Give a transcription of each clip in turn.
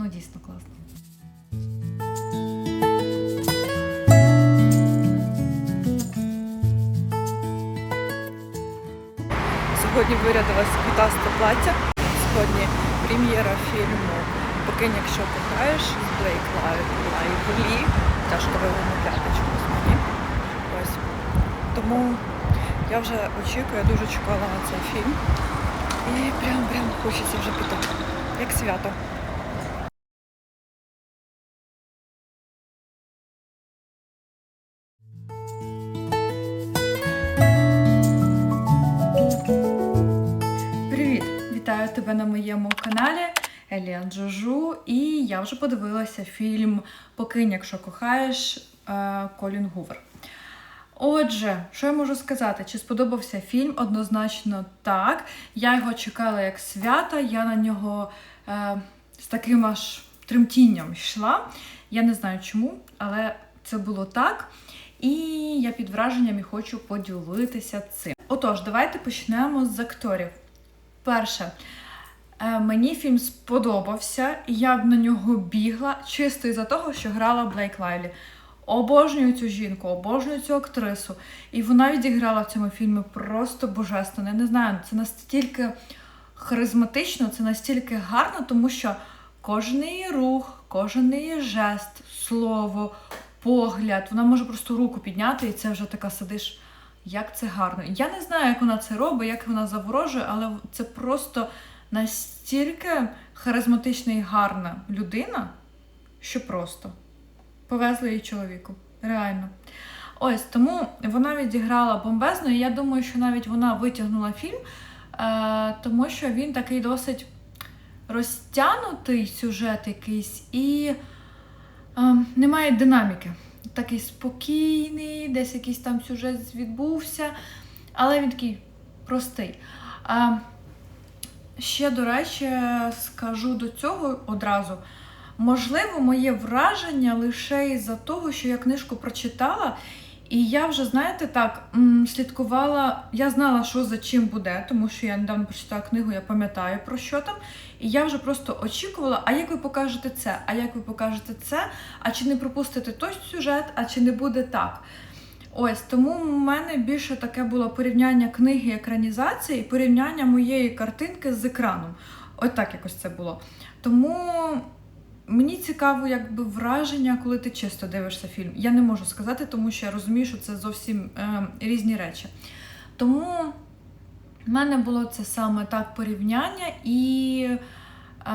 Ну, дійсно класно. Сьогодні вирядилась квітасте плаття. Сьогодні прем'єра фільму Покинь, якщо кохаєш з Блейк Лайвлі. Тяжко вимовляти чомусь мені. Ось. Тому я вже очікую, я дуже чекала на цей фільм. І прям прям хочеться вже піти. Як свято. Тебе на моєму каналі Елія Джожу. І я вже подивилася фільм Покинь, якщо кохаєш е, Колін Гувер. Отже, що я можу сказати? Чи сподобався фільм? Однозначно так. Я його чекала як свята, я на нього е, з таким аж тремтінням йшла. Я не знаю чому, але це було так. І я під враженням і хочу поділитися цим. Отож, давайте почнемо з акторів. Перше, мені фільм сподобався, і я б на нього бігла чисто із-за того, що грала Блейк Лайлі. Обожнюю цю жінку, обожнюю цю актрису. І вона відіграла в цьому фільмі просто божественно. Я не знаю, це настільки харизматично, це настільки гарно, тому що кожен її рух, кожен її жест, слово, погляд, вона може просто руку підняти, і це вже така сидиш. Як це гарно. Я не знаю, як вона це робить, як вона заворожує, але це просто настільки харизматична і гарна людина, що просто повезли її чоловіку. Реально. Ось тому вона відіграла бомбезно, і я думаю, що навіть вона витягнула фільм, е, тому що він такий досить розтягнутий сюжет якийсь і е, немає динаміки. Такий спокійний, десь якийсь там сюжет відбувся, але він такий простий. Ще, до речі, скажу до цього одразу. Можливо, моє враження лише із-за того, що я книжку прочитала, і я вже, знаєте, так слідкувала, я знала, що за чим буде, тому що я недавно прочитала книгу, я пам'ятаю про що там. І я вже просто очікувала, а як ви покажете це? А як ви покажете це? А чи не пропустите той сюжет, а чи не буде так? Ось тому в мене більше таке було порівняння книги екранізації і порівняння моєї картинки з екраном. От так якось це було. Тому мені цікаво, якби враження, коли ти чисто дивишся фільм. Я не можу сказати, тому що я розумію, що це зовсім е, різні речі. Тому в мене було це саме так порівняння, і е,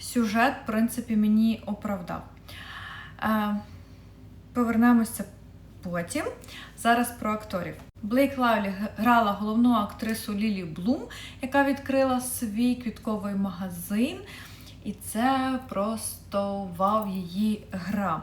сюжет, в принципі, мені оправдав. Е, повернемося потім. Зараз про акторів. Блейк Лавлі грала головну актрису Лілі Блум, яка відкрила свій квітковий магазин. І це просто вау її гра.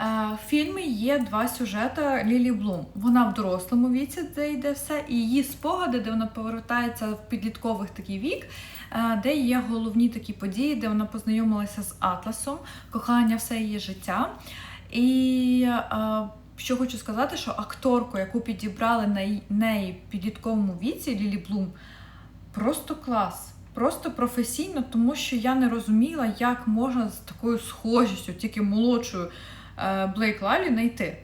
Е, В фільмі є два сюжети Лілі Блум. Вона в дорослому віці, де йде все, і її спогади, де вона повертається в підліткових такий вік, е, де є головні такі події, де вона познайомилася з Атласом, кохання все її життя. І е, що хочу сказати, що акторку, яку підібрали на неї підлітковому віці, Лілі Блум, просто клас. Просто професійно, тому що я не розуміла, як можна з такою схожістю, тільки молодшою е, Блейк Лалі знайти.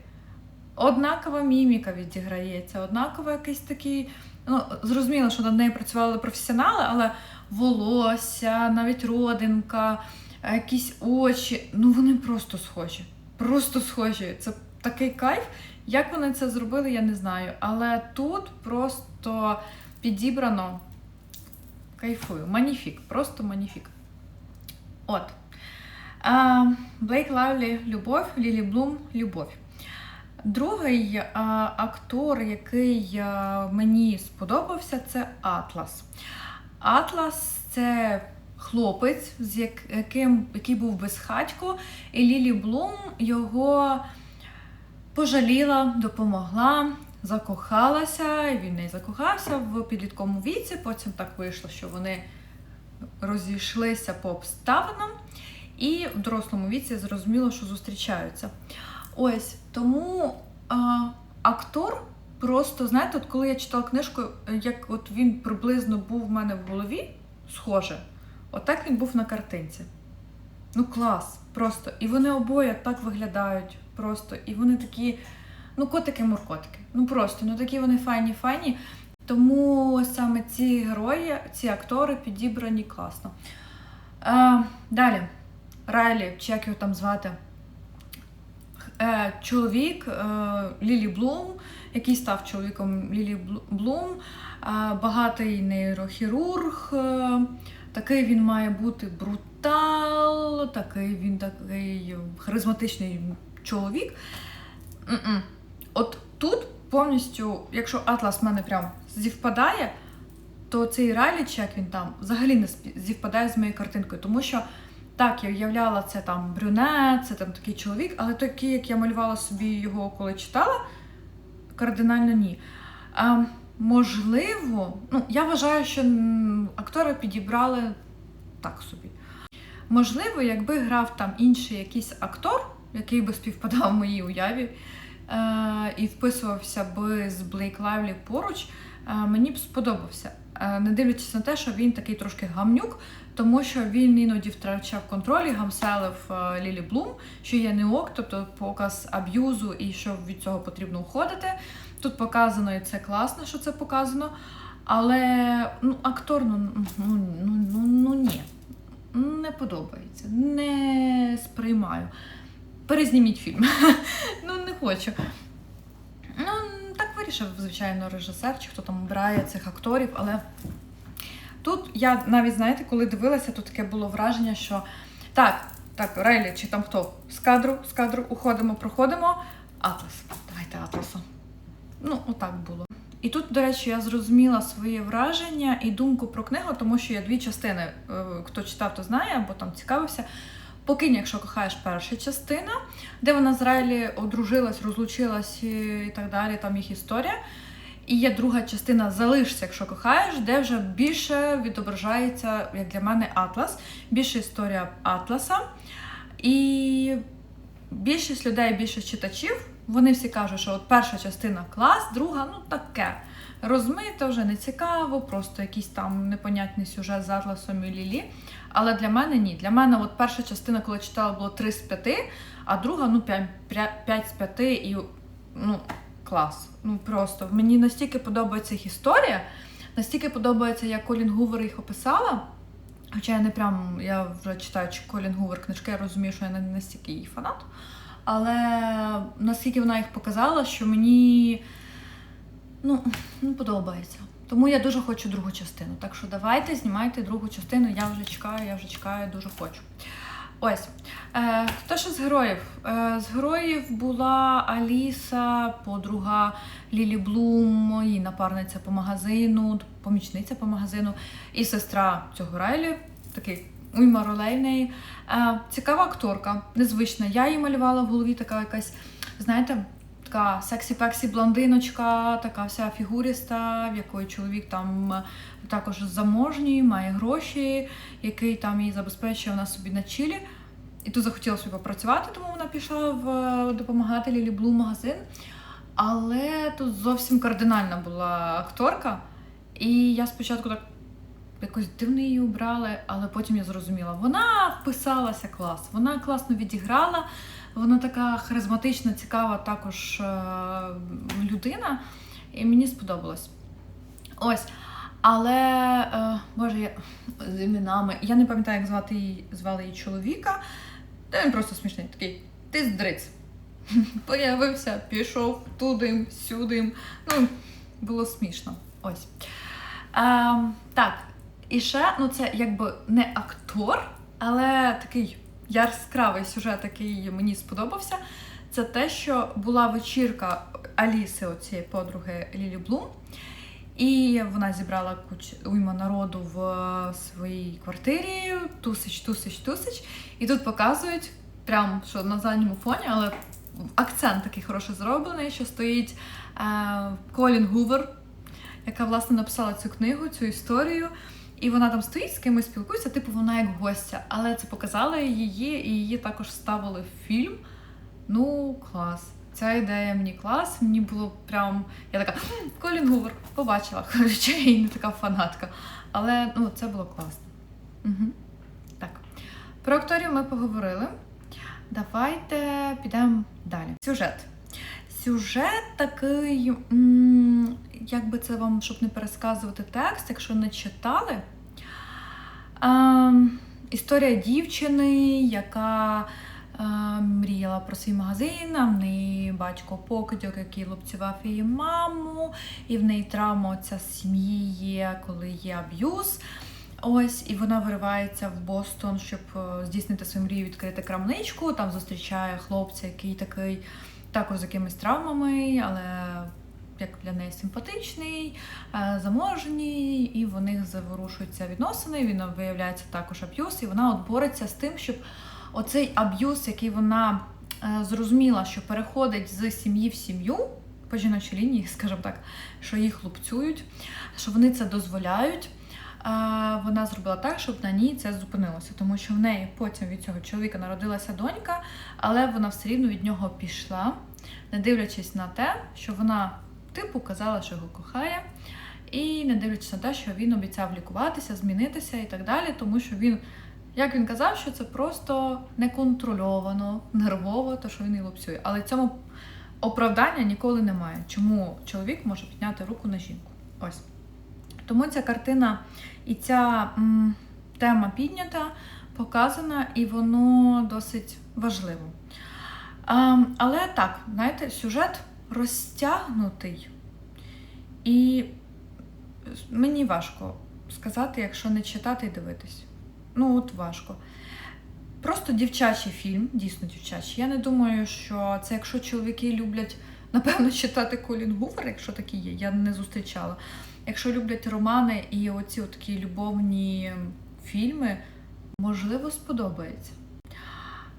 Однакова міміка відіграється, однаково якийсь такий. Ну, зрозуміло, що над нею працювали професіонали, але волосся, навіть родинка, е, якісь очі. Ну вони просто схожі. Просто схожі. Це такий кайф. Як вони це зробили, я не знаю. Але тут просто підібрано кайфую. Маніфік, просто маніфік. От. Блейк Лавлі любов, Лілі Блум любов. Другий актор, який мені сподобався, це Атлас. Атлас це хлопець, з яким, який був безхатько, і Лілі Блум його пожаліла, допомогла, закохалася, він в неї закохався в підлітковому віці. Потім так вийшло, що вони розійшлися по обставинам, і в дорослому віці зрозуміло, що зустрічаються. Ось тому а, актор просто, знаєте, от коли я читала книжку, як от він приблизно був в мене в голові, схоже, отак він був на картинці. Ну клас, просто. І вони обоє так виглядають просто. І вони такі, ну, котики-муркотики. Ну просто, ну такі вони файні, файні. Тому саме ці герої, ці актори підібрані класно. Е, далі. Райлі, чи як його там звати? Е, чоловік е, Лілі Блум, який став чоловіком Лілі Блум, е, багатий нейрохірург. Е, такий він має бути брутал, такий він такий харизматичний чоловік. М-м. От тут повністю, якщо Атлас в мене прям зівпадає, то цей Райлі, як він там, взагалі не зівпадає з моєю картинкою, тому що так, я уявляла це там брюнет, це там такий чоловік, але такий, як я малювала собі його, коли читала, кардинально ні. А, можливо, ну, я вважаю, що м, актора підібрали так собі. Можливо, якби грав там інший якийсь актор, який би співпадав в моїй уяві, е, і вписувався би з Блейк Лайвлі поруч, е, мені б сподобався. Е, не дивлячись на те, що він такий трошки гамнюк, тому що він іноді втрачав контроль і гамселив е, Лілі Блум, що є не ок, тобто показ аб'юзу і що від цього потрібно уходити. Тут показано, і це класно, що це показано. Але ну, актор, ну, ну, ну, ну, ну ні. Подобається, не сприймаю. Перезніміть фільм. ну, не хочу. Ну, так вирішив, звичайно, режисер, чи хто там обирає цих акторів, але тут я навіть, знаєте, коли дивилася, то таке було враження, що так, так, Рейлі, чи там хто? З кадру, з кадру уходимо, проходимо. Атлас. Давайте Атласом. Ну, отак було. І тут, до речі, я зрозуміла своє враження і думку про книгу, тому що є дві частини. Е, Хто читав, то знає, або там цікавився. Покинь, якщо кохаєш перша частина, де вона з Райлі одружилась, розлучилась і так далі, там їх історія. І є друга частина Залишся, якщо кохаєш, де вже більше відображається, як для мене, Атлас, більше історія Атласа. І більшість людей, більшість читачів, вони всі кажуть, що от перша частина клас, друга ну таке. Розмито, вже не цікаво, просто якийсь там непонятний сюжет з Атласом і Лілі. Але для мене ні. Для мене от перша частина, коли читала, було 3 з 5, а друга ну 5, 5 з 5 і ну, клас. Ну просто мені настільки подобається історія, настільки подобається, як Колін Гувер їх описала. Хоча я не прям, я вже читаючи Колін Гувер книжки, я розумію, що я не настільки її фанат. Але наскільки вона їх показала, що мені ну, ну, подобається. Тому я дуже хочу другу частину. Так що давайте знімайте другу частину. Я вже чекаю, я вже чекаю, дуже хочу. Ось. Е, хто ще з героїв? Е, з героїв була Аліса, подруга Лілі Блум, її напарниця по магазину, помічниця по магазину, і сестра цього Райлі, такий уйма ролей в неї. Е, цікава акторка, незвична. Я її малювала в голові така якась, знаєте, така сексі-пексі блондиночка, така вся фігуріста, в якої чоловік там е, також заможній, має гроші, який там її забезпечує вона собі на чилі. І тут захотіла собі попрацювати, тому вона пішла в е, допомагати Лілі Блу магазин. Але тут зовсім кардинальна була акторка. І я спочатку так якось дивно її обрали, але потім я зрозуміла, вона вписалася клас, вона класно відіграла, вона така харизматична, цікава також е, людина, і мені сподобалось. Ось. Але, е, боже, я з іменами. Я не пам'ятаю, як звати її, звали її чоловіка. Та він просто смішний, такий, ти здриць. Появився, пішов туди, сюди. Ну, було смішно. Ось. Е, так, і ще, ну це якби не актор, але такий яскравий сюжет, який мені сподобався. Це те, що була вечірка Аліси, оцієї подруги Лілі Блум. І вона зібрала куч уйма народу в своїй квартирі, тусич, тусич, тусич. І тут показують, прям що на задньому фоні, але акцент такий хороший зроблений, що стоїть е, Колін Гувер, яка власне написала цю книгу, цю історію. І вона там стоїть з кимось спілкується, типу вона як гостя. Але це показали її, і її також вставили в фільм. Ну, клас. Ця ідея мені клас. Мені було прям. Я така Колін Гувер, побачила, я і не така фанатка. Але ну, це було класно. Угу. Так. Про акторів ми поговорили. Давайте підемо далі. Сюжет. Сюжет такий, як би це вам, щоб не пересказувати текст, якщо не читали. Ем, історія дівчини, яка е, мріяла про свій магазин, а в неї батько покидьок, який лупцював її маму, і в неї травма ця сім'ї є, коли є аб'юз. Ось, і вона виривається в Бостон, щоб е, здійснити свою мрію відкрити крамничку. Там зустрічає хлопця, який такий також з якимись травмами, але як для неї симпатичний, е, заможній, і в них заворушуються відносини. Він виявляється також аб'юз, і вона от бореться з тим, щоб оцей аб'юз, який вона е, зрозуміла, що переходить з сім'ї в сім'ю. По жіночій лінії, скажімо так, що їх лупцюють, що вони це дозволяють. А, вона зробила так, щоб на ній це зупинилося, тому що в неї потім від цього чоловіка народилася донька, але вона все рівно від нього пішла, не дивлячись на те, що вона типу казала, що його кохає, і не дивлячись на те, що він обіцяв лікуватися, змінитися і так далі, тому що він, як він казав, що це просто неконтрольовано, нервово, то що він її лупцює. Але цьому оправдання ніколи немає. Чому чоловік може підняти руку на жінку? Ось. Тому ця картина і ця м, тема піднята, показана, і воно досить важливо. А, але так, знаєте, сюжет розтягнутий, і мені важко сказати, якщо не читати і дивитись. Ну, от важко. Просто дівчачий фільм, дійсно дівчачий. Я не думаю, що це якщо чоловіки люблять, напевно, читати Колін Гувер, якщо такі є, я не зустрічала. Якщо люблять романи і оці такі любовні фільми, можливо, сподобається.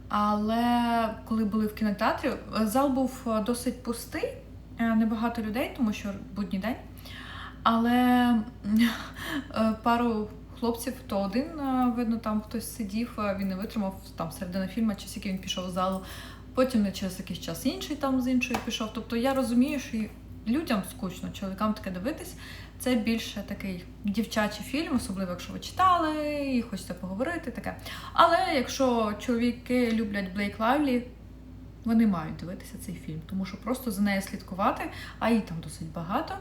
Але коли були в кінотеатрі, зал був е, досить пустий, е, небагато людей, тому що будній день. Але е, пару хлопців, то один, видно, там хтось сидів, він не витримав там середина фільму, чи скільки він пішов з залу. Потім через якийсь час інший там з іншої пішов. Тобто я розумію, що людям скучно, чоловікам таке дивитись. Це більше такий дівчачий фільм, особливо якщо ви читали і хочете поговорити, таке. Але якщо чоловіки люблять Блейк Лайвлі, вони мають дивитися цей фільм, тому що просто за нею слідкувати, а її там досить багато,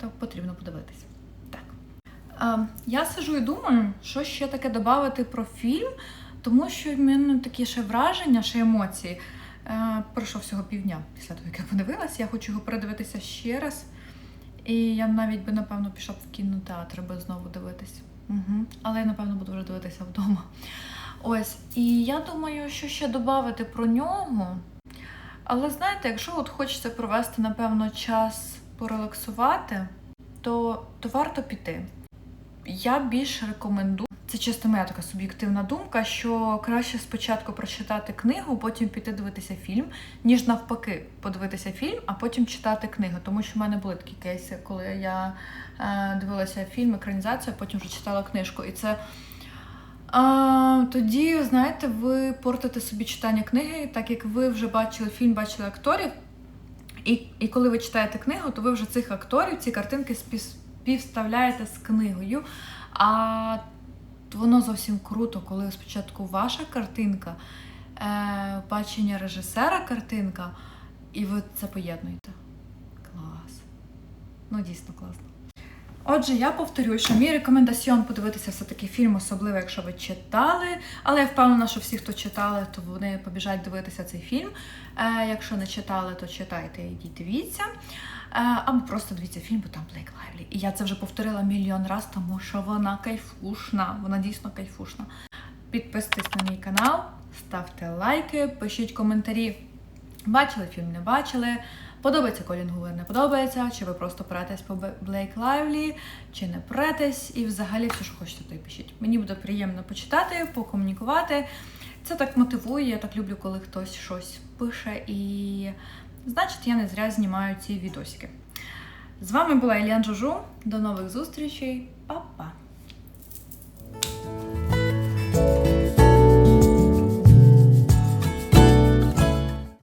то потрібно подивитися. Так. Я сижу і думаю, що ще таке додати про фільм, тому що в мене такі ще враження, ще емоції. Е, пройшло всього півдня після того, як я подивилася. Я хочу його передивитися ще раз. І я навіть би, напевно, пішла б в кінотеатр, би знову дивитись. Угу. Але я, напевно, буду вже дивитися вдома. Ось. І я думаю, що ще додати про нього. Але знаєте, якщо от хочеться провести, напевно, час порелаксувати, то, то варто піти. Я більш рекомендую. Це чисто моя така суб'єктивна думка, що краще спочатку прочитати книгу, потім піти дивитися фільм, ніж навпаки подивитися фільм, а потім читати книгу. Тому що в мене були такі кейси, коли я е, дивилася фільм, екранізацію, а потім вже читала книжку. І це а, тоді, знаєте, ви портите собі читання книги, так як ви вже бачили фільм, бачили акторів. І, і коли ви читаєте книгу, то ви вже цих акторів, ці картинки спів- співставляєте з книгою. А воно зовсім круто, коли спочатку ваша картинка, е, бачення режисера картинка, і ви це поєднуєте. Клас. Ну, дійсно класно. Отже, я повторюю, що мій рекомендаціон подивитися все-таки фільм, особливо, якщо ви читали. Але я впевнена, що всі, хто читали, то вони побіжать дивитися цей фільм. Е, якщо не читали, то читайте і дивіться. Е, або просто дивіться фільм, бо там Блейк Лайвлі. І я це вже повторила мільйон раз, тому що вона кайфушна. Вона дійсно кайфушна. Підписуйтесь на мій канал, ставте лайки, пишіть коментарі. Бачили фільм, не бачили. Подобається Колін Гувер, не подобається, чи ви просто претесь по Блейк Лайвлі, чи не претесь, і взагалі все, що хочете, то й пишіть. Мені буде приємно почитати, покомунікувати. Це так мотивує, я так люблю, коли хтось щось пише, і значить я не зря знімаю ці відосики. З вами була Ільян Жужу. До нових зустрічей. Па!